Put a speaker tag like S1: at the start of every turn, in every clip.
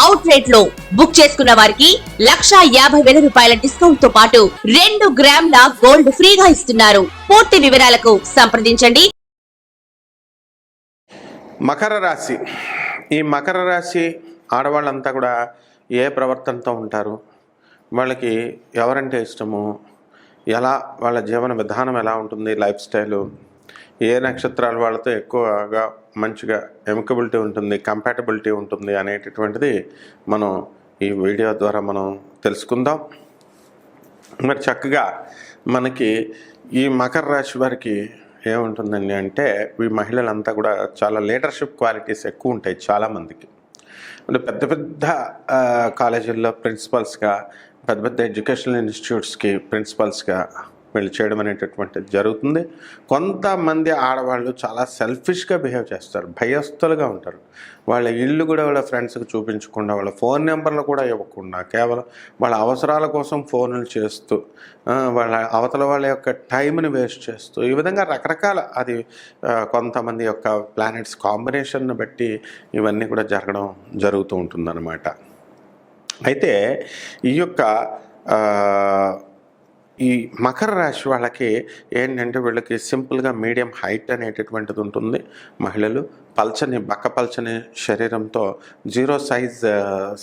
S1: అవుట్లెట్లో book చేసుకున్న వారికి లక్షా యాభై వేల రూపాయల డిస్కౌంట్తో పాటు రెండు గ్రాముల గోల్డ్ ఫ్రీగా ఇస్తున్నారు. పూర్తి వివరాలకు సంప్రదించండి.
S2: మకర రాశి. ఈ మకర రాశి ఆడవాళ్ళంతా కూడా ఏ ప్రవర్తనతో ఉంటారు? వాళ్ళకి ఎవరంటే ఇష్టము? ఎలా వాళ్ళ జీవన విధానం ఎలా ఉంటుంది? Life style? ఏ నక్షత్రాల వాళ్ళతో ఎక్కువగా మంచిగా ఎమికబిలిటీ ఉంటుంది కంపాటబిలిటీ ఉంటుంది అనేటటువంటిది మనం ఈ వీడియో ద్వారా మనం తెలుసుకుందాం. మరి చక్కగా మనకి ఈ మకర రాశి వారికి ఏముంటుందండి అంటే ఈ మహిళలంతా కూడా చాలా లీడర్షిప్ క్వాలిటీస్ ఎక్కువ ఉంటాయి చాలామందికి. అంటే పెద్ద పెద్ద కాలేజీల్లో ప్రిన్సిపల్స్గా పెద్ద పెద్ద ఎడ్యుకేషనల్ ఇన్స్టిట్యూట్స్కి ప్రిన్సిపల్స్గా వీళ్ళు చేయడం అనేటటువంటిది జరుగుతుంది. కొంతమంది ఆడవాళ్ళు చాలా సెల్ఫిష్గా బిహేవ్ చేస్తారు. భయస్థులుగా ఉంటారు. వాళ్ళ ఇల్లు కూడా వాళ్ళ ఫ్రెండ్స్కి చూపించకుండా వాళ్ళ ఫోన్ నెంబర్లు కూడా ఇవ్వకుండా కేవలం వాళ్ళ అవసరాల కోసం ఫోన్లు చేస్తూ వాళ్ళ అవతల వాళ్ళ యొక్క టైంని వేస్ట్ చేస్తూ ఈ విధంగా రకరకాల అది కొంతమంది యొక్క ప్లానెట్స్ కాంబినేషన్ని బట్టి ఇవన్నీ కూడా జరగడం జరుగుతూ ఉంటుందన్నమాట. అయితే ఈ యొక్క ఈ మకర రాశి వాళ్ళకి ఏంటంటే వీళ్ళకి సింపుల్గా మీడియం హైట్ అనేటటువంటిది ఉంటుంది మహిళలు. పల్చని బక్క పల్చని శరీరంతో జీరో సైజ్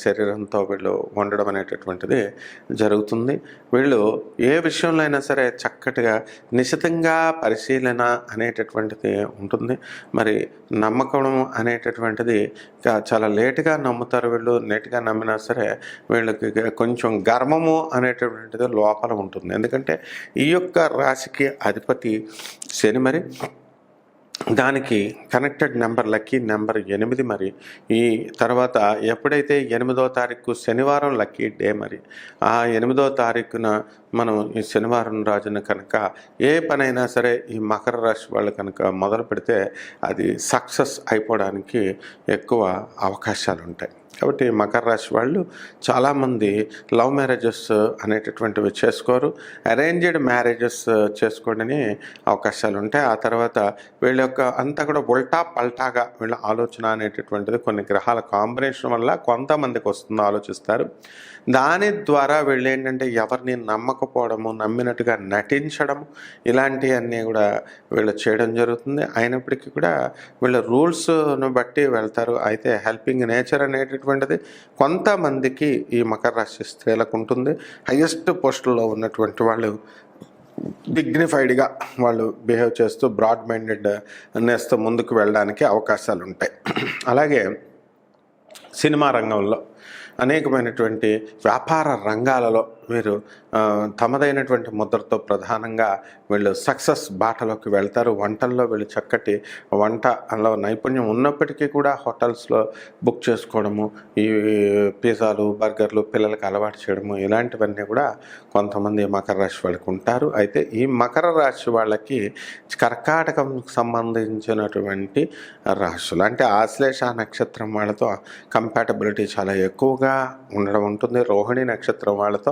S2: శరీరంతో వీళ్ళు వండడం అనేటటువంటిది జరుగుతుంది. వీళ్ళు ఏ విషయంలో అయినా సరే చక్కటిగా నిశితంగా పరిశీలన అనేటటువంటిది ఉంటుంది. మరి నమ్మకం అనేటటువంటిది చాలా లేటుగా నమ్ముతారు వీళ్ళు లేటుగా నమ్మినా సరే వీళ్ళకి కొంచెం గర్వము అనేటటువంటిది లోపల ఉంటుంది. ఎందుకంటే ఈ యొక్క రాశికి అధిపతి శని మరి. దానికి కనెక్టెడ్ నెంబర్ లక్కీ నెంబర్ ఎనిమిది మరి. ఈ తర్వాత ఎప్పుడైతే ఎనిమిదో తారీఖు శనివారం లక్కీ డే మరి ఆ ఎనిమిదో తారీఖున మనం ఈ శనివారం రాజున కనుక ఏ పనైనా సరే ఈ మకర రాశి వాళ్ళు కనుక మొదలు పెడితే అది సక్సెస్ అయిపోవడానికి ఎక్కువ అవకాశాలు ఉంటాయి. కాబట్టి మకర రాశి వాళ్ళు చాలామంది లవ్ మ్యారేజెస్ అనేటటువంటివి చేసుకోరు. అరేంజ్డ్ మ్యారేజెస్ చేసుకోవడని అవకాశాలు ఉంటాయి. ఆ తర్వాత వీళ్ళ యొక్క అంతా కూడా ఉల్టా పల్టాగా వీళ్ళ ఆలోచన అనేటటువంటిది కొన్ని గ్రహాల కాంబినేషన్ వల్ల కొంతమందికి వస్తుందో ఆలోచిస్తారు. దాని ద్వారా వీళ్ళు ఏంటంటే ఎవరిని నమ్మకపోవడము నమ్మినట్టుగా నటించడం ఇలాంటివన్నీ కూడా వీళ్ళు చేయడం జరుగుతుంది. అయినప్పటికీ కూడా వీళ్ళ రూల్స్ను బట్టి వెళ్తారు. అయితే హెల్పింగ్ నేచర్ అనేటటువంటిది కొంతమందికి ఈ మకర రాశి స్త్రీలకు ఉంటుంది. హయ్యెస్ట్ పోస్టుల్లో ఉన్నటువంటి వాళ్ళు డిగ్నిఫైడ్గా వాళ్ళు బిహేవ్ చేస్తూ బ్రాడ్ మైండెడ్ నేస్తూ ముందుకు వెళ్ళడానికి అవకాశాలు ఉంటాయి. అలాగే సినిమా రంగంలో అనేకమైనటువంటి వ్యాపార రంగాలలో వీరు తమదైనటువంటి ముద్రతో ప్రధానంగా వీళ్ళు సక్సెస్ బాటలోకి వెళ్తారు. వంటల్లో వీళ్ళు చక్కటి వంటలో నైపుణ్యం ఉన్నప్పటికీ కూడా హోటల్స్లో బుక్ చేసుకోవడము ఈ పిజ్జాలు బర్గర్లు పిల్లలకు అలవాటు చేయడము ఇలాంటివన్నీ కూడా కొంతమంది మకర రాశి వాళ్ళకి ఉంటారు. అయితే ఈ మకర రాశి వాళ్ళకి కర్కాటకం సంబంధించినటువంటి రాశులు అంటే ఆశ్లేష నక్షత్రం వాళ్ళతో కంపాటబిలిటీ చాలా ఎక్కువగా ఉండడం ఉంటుంది. రోహిణి నక్షత్రం వాళ్ళతో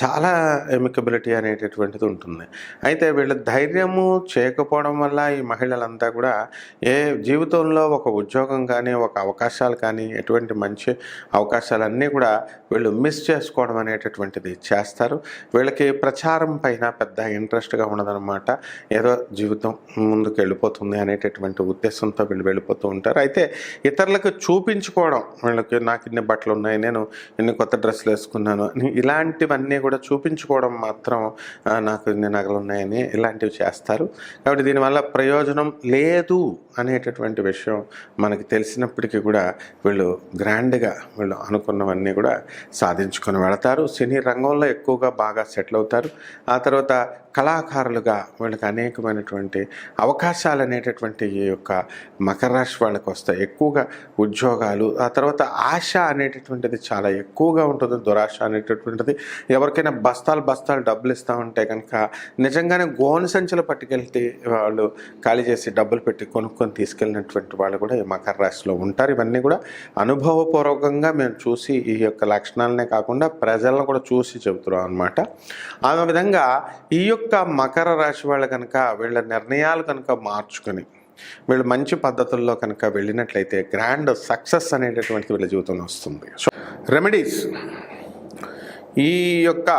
S2: చాలా ఎమికబిలిటీ అనేటటువంటిది ఉంటుంది. అయితే వీళ్ళ ధైర్యము చేయకపోవడం వల్ల ఈ మహిళలంతా కూడా ఏ జీవితంలో ఒక ఉద్యోగం కానీ ఒక అవకాశాలు కానీ ఎటువంటి మంచి అవకాశాలన్నీ కూడా వీళ్ళు మిస్ చేసుకోవడం అనేటటువంటిది చేస్తారు. వీళ్ళకి ప్రచారం పైన పెద్ద ఇంట్రెస్ట్గా ఉండదన్నమాట ఏదో జీవితం ముందుకు వెళ్ళిపోతుంది అనేటటువంటి ఉద్దేశంతో వీళ్ళు వెళ్ళిపోతూ ఉంటారు. అయితే ఇతరులకు చూపించుకోవడం వీళ్ళకి నాకు ఇన్ని బట్టలు ఉన్నాయి నేను ఇన్ని కొత్త డ్రెస్సులు వేసుకున్నాను ఇలాంటివన్నీ కూడా చూపించుకోవడం మాత్రం నాకు ఇన్ని నగలు ఉన్నాయని ఇలాంటివి చేస్తారు. కాబట్టి దీనివల్ల ప్రయోజనం లేదు అనేటటువంటి విషయం మనకి తెలిసినప్పటికీ కూడా వీళ్ళు గ్రాండ్గా వీళ్ళు అనుకున్నవన్నీ కూడా సాధించుకొని వెళతారు. సినీ రంగంలో ఎక్కువగా బాగా సెటిల్ అవుతారు. ఆ తర్వాత కళాకారులుగా వీళ్ళకి అనేకమైనటువంటి అవకాశాలు అనేటటువంటి ఈ యొక్క మకర రాశి వాళ్ళకి వస్తాయి. ఎక్కువగా ఉద్యోగాలు ఆ తర్వాత ఆశ అనేటటువంటిది చాలా ఎక్కువగా ఉంటుంది దురాశ అనేటటువంటిది ఎవరికి ఎవరికైనా బస్తాలు బస్తాలు డబ్బులు ఇస్తూ ఉంటే కనుక నిజంగానే గోను సంచులు పట్టుకెళ్తే వాళ్ళు ఖాళీ చేసి డబ్బులు పెట్టి కొనుక్కొని తీసుకెళ్ళినటువంటి వాళ్ళు కూడా ఈ మకర రాశిలో ఉంటారు. ఇవన్నీ కూడా అనుభవపూర్వకంగా మేము చూసి ఈ యొక్క లక్షణాలనే కాకుండా ప్రజలను కూడా చూసి చెబుతున్నాం అనమాట ఆ విధంగా ఈ యొక్క మకర రాశి వాళ్ళు కనుక వీళ్ళ నిర్ణయాలు కనుక మార్చుకొని వీళ్ళు మంచి పద్ధతుల్లో కనుక వెళ్ళినట్లయితే గ్రాండ్ సక్సెస్ అనేటటువంటిది వీళ్ళ జీవితంలో వస్తుంది. So remedies. ఈ యొక్క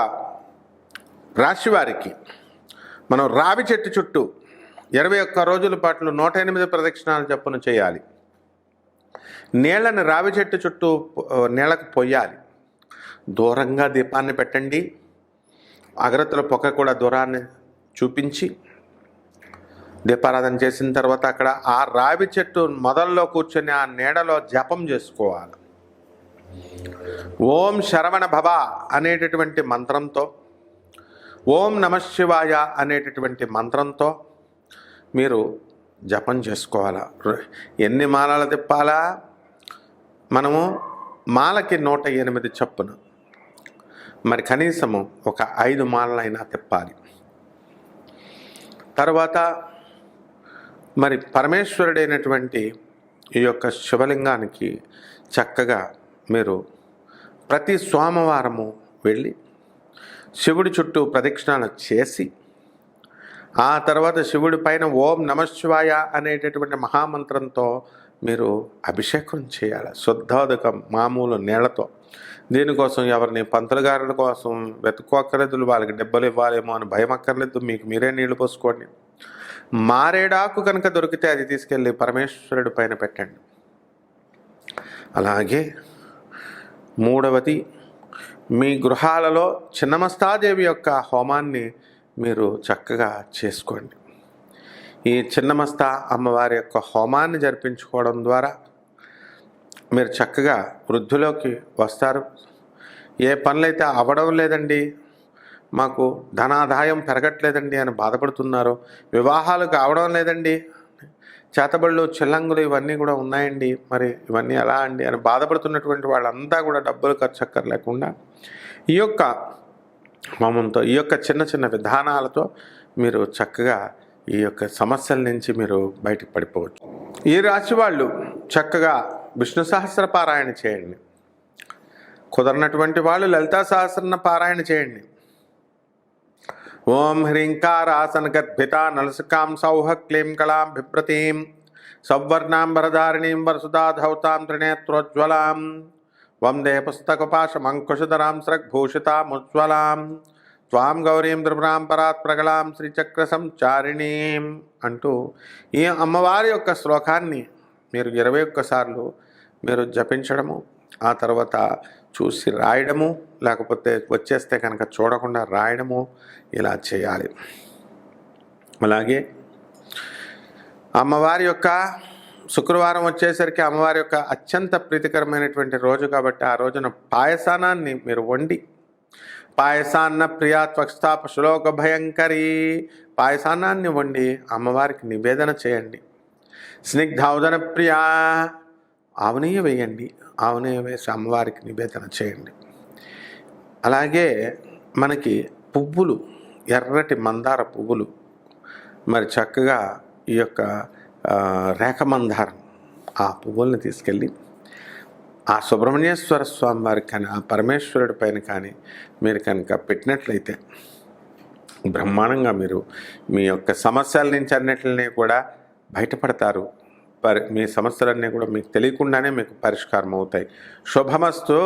S2: రాశి వారికి మనం రావి చెట్టు చుట్టూ ఇరవై ఒక్క రోజుల పాటు నూట ఎనిమిది ప్రదక్షిణాలు చొప్పున చేయాలి. నీళ్ళని రావి చెట్టు చుట్టూ నీళ్ళకు పొయ్యాలి. దూరంగా దీపాన్ని పెట్టండి. అగరత్తుల పొక్క కూడా దూరాన్ని చూపించి దీపారాధన చేసిన తర్వాత అక్కడ ఆ రావి చెట్టు మొదల్లో కూర్చొని ఆ నీడలో జపం చేసుకోవాలి. ఓం శరవణ భవ అనేటటువంటి మంత్రంతో ఓం నమశివాయ అనేటటువంటి మంత్రంతో మీరు జపం చేసుకోవాలా? ఎన్ని మాలలు తిప్పాలా? మనము మాలకి నూట ఎనిమిది చప్పున. మరి కనీసము ఒక ఐదు మాలలైనా తిప్పాలి. తర్వాత మరి పరమేశ్వరుడైనటువంటి ఈ యొక్క శివలింగానికి చక్కగా మీరు ప్రతి సోమవారము వెళ్ళి శివుడి చుట్టూ ప్రదక్షిణాలు చేసి ఆ తర్వాత శివుడి పైన ఓం నమశివాయ అనేటటువంటి మహామంత్రంతో మీరు అభిషేకం చేయాలి. శుద్ధోదకం మామూలు నీళ్ళతో. దీనికోసం ఎవరిని పంతులు గారుల కోసం వెతుక్కోక్కర్లేదు వాళ్ళకి డబ్బులు ఇవ్వాలేమో అని భయం అక్కర్లేదు మీకు మీరే నీళ్ళు పోసుకోండి. మారేడాకు కనుక దొరికితే అది తీసుకెళ్ళి పరమేశ్వరుడి పైన పెట్టండి. అలాగే మూడవది మీ గృహాలలో చిన్నమస్తాదేవి యొక్క హోమాన్ని మీరు చక్కగా చేసుకోండి. ఈ చిన్నమస్తా అమ్మవారి యొక్క హోమాన్ని జరిపించుకోవడం ద్వారా మీరు చక్కగా వృద్ధిలోకి వస్తారు. ఏ పనులైతే అవ్వడం లేదండి మాకు ధనాదాయం పెరగట్లేదండి అని బాధపడుతున్నారో వివాహాలు కావడం లేదండి చేతబళ్ళు చెల్లంగులు ఇవన్నీ కూడా ఉన్నాయండి. మరి ఇవన్నీ ఎలా అండి అని బాధపడుతున్నటువంటి వాళ్ళంతా కూడా డబ్బులు ఖర్చు అక్కర్లేకుండా ఈ యొక్క మమంతో ఈ యొక్క చిన్న చిన్న విధానాలతో మీరు చక్కగా ఈ యొక్క సమస్యల నుంచి మీరు బయటకు పడిపోవచ్చు. ఈ రాశి వాళ్ళు చక్కగా విష్ణు సహస్ర పారాయణ చేయండి. కుదరనటువంటి వాళ్ళు లలితా సహస్రన పారాయణ చేయండి. ఓం హ్రీంకారాసనగద్భితా నలసకాం సౌహ క్లీం కళాం బిభ్రతీం సౌవర్ణాంబరధారిణీం వరధారిణీం వరసుధాధౌతాం త్రినేత్రోజ్వలాం. వందే పుస్తకపాశమంకుశధరాం స్రగ్భూషితాముజ్వలాం. త్వాం గౌరీం త్రిపురాం పరాత్ ప్రగళాం శ్రీచక్ర సంచారిణీం అంటూ ఈ అమ్మవారి యొక్క శ్లోకాన్ని మీరు ఇరవై ఒక్కసార్లు మీరు జపించడము ఆ తర్వాత చూసి రాయడము లేకపోతే వచ్చేస్తే కనుక చూడకుండా రాయడము ఇలా చేయాలి. అలాగే అమ్మవారి యొక్క శుక్రవారం వచ్చేసరికి అమ్మవారి యొక్క అత్యంత ప్రీతికరమైనటువంటి రోజు కాబట్టి ఆ రోజున పాయసానాన్ని మీరు వండి పాయసాన్న ప్రియా త్వక్స్థాప శ్లోక భయంకరి పాయసానాన్ని వండి అమ్మవారికి నివేదన చేయండి. స్నిగ్ధౌదన ప్రియా ఆవునీయ వేయండి. ఆవునీయ వేసి అమ్మవారికి నివేదన చేయండి. అలాగే మనకి పువ్వులు ఎర్రటి మందార పువ్వులు మరి చక్కగా ఈ యొక్క రేఖ మందారం ఆ పువ్వుల్ని తీసుకెళ్ళి ఆ సుబ్రహ్మణ్యేశ్వర స్వామి వారికి కానీ ఆ పరమేశ్వరుడి పైన కానీ మీరు కనుక పెట్టినట్లయితే బ్రహ్మాండంగా మీరు మీ యొక్క సమస్యల నుంచి అన్నిటిని కూడా బయటపడతారు. పరి మీ సమస్యలన్నీ కూడా మీకు తెలియకుండానే మీకు పరిష్కారం అవుతాయి శుభమస్తు.